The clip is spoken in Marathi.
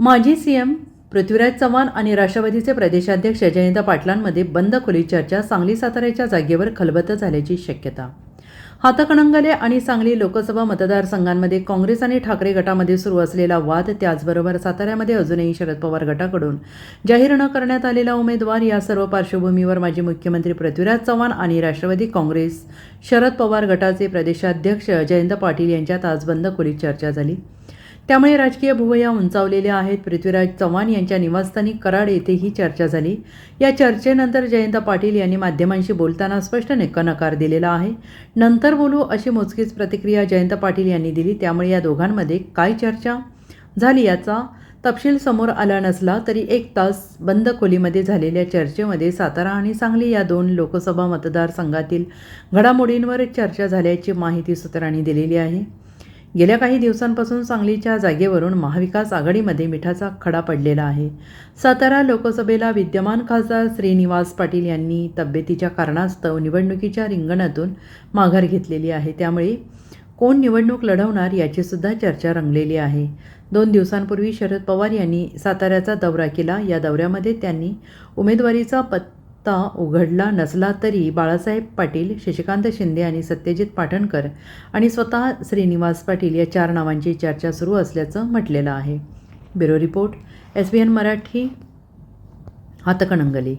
माजी सीएम पृथ्वीराज चव्हाण आणि राष्ट्रवादीचे प्रदेशाध्यक्ष जयंत पाटलांमध्ये बंद खोली चर्चा सांगली साताऱ्याच्या जागेवर खलबत झाल्याची शक्यता. हातकणंगले आणि सांगली लोकसभा मतदारसंघांमध्ये काँग्रेस आणि ठाकरे गटामध्ये सुरू असलेला वाद त्याचबरोबर साताऱ्यामध्ये अजूनही शरद पवार गटाकडून जाहीर न करण्यात आलेला उमेदवार या सर्व पार्श्वभूमीवर माजी मुख्यमंत्री पृथ्वीराज चव्हाण आणि राष्ट्रवादी काँग्रेस शरद पवार गटाचे प्रदेशाध्यक्ष जयंत पाटील यांच्यात आज बंद खोलीत चर्चा झाली. त्यामुळे राजकीय भुवया उंचावलेल्या आहेत. पृथ्वीराज चव्हाण यांच्या निवासस्थानी कराड येथे ही चर्चा झाली. या चर्चेनंतर जयंत पाटील यांनी माध्यमांशी बोलताना स्पष्ट निक नकार दिलेला आहे. नंतर बोलू अशी मोजकीच प्रतिक्रिया जयंत पाटील यांनी दिली. त्यामुळे या दोघांमध्ये काय चर्चा झाली याचा तपशील समोर आला नसला तरी एक तास बंद खोलीमध्ये झालेल्या चर्चेमध्ये सातारा आणि सांगली या दोन लोकसभा मतदारसंघातील घडामोडींवर चर्चा झाल्याची माहिती सूत्रांनी दिलेली आहे. गेल्या काही दिवसांपासून सांगलीच्या जागेवरून महाविकास आघाडीमध्ये मिठाचा खडा पडलेला आहे. सातारा लोकसभेला विद्यमान खासदार श्रीनिवास पाटील यांनी तब्येतीच्या कारणास्तव निवडणुकीच्या रिंगणातून माघार घेतलेली आहे. त्यामुळे कोण निवडणूक लढवणार याचीसुद्धा चर्चा रंगलेली आहे. दोन दिवसांपूर्वी शरद पवार यांनी साताऱ्याचा दौरा केला. या दौऱ्यामध्ये त्यांनी उमेदवारीचा ता उघडला नसला तरी बाळासाहेब पाटील शशिकांत शिंदे आणि सत्यजित पाटणकर आणि स्वतः श्रीनिवास पाटील या चार नावांची चर्चा सुरू असल्याचं म्हटलेलं आहे. Bureau report S B N Marathi Hatkanangale.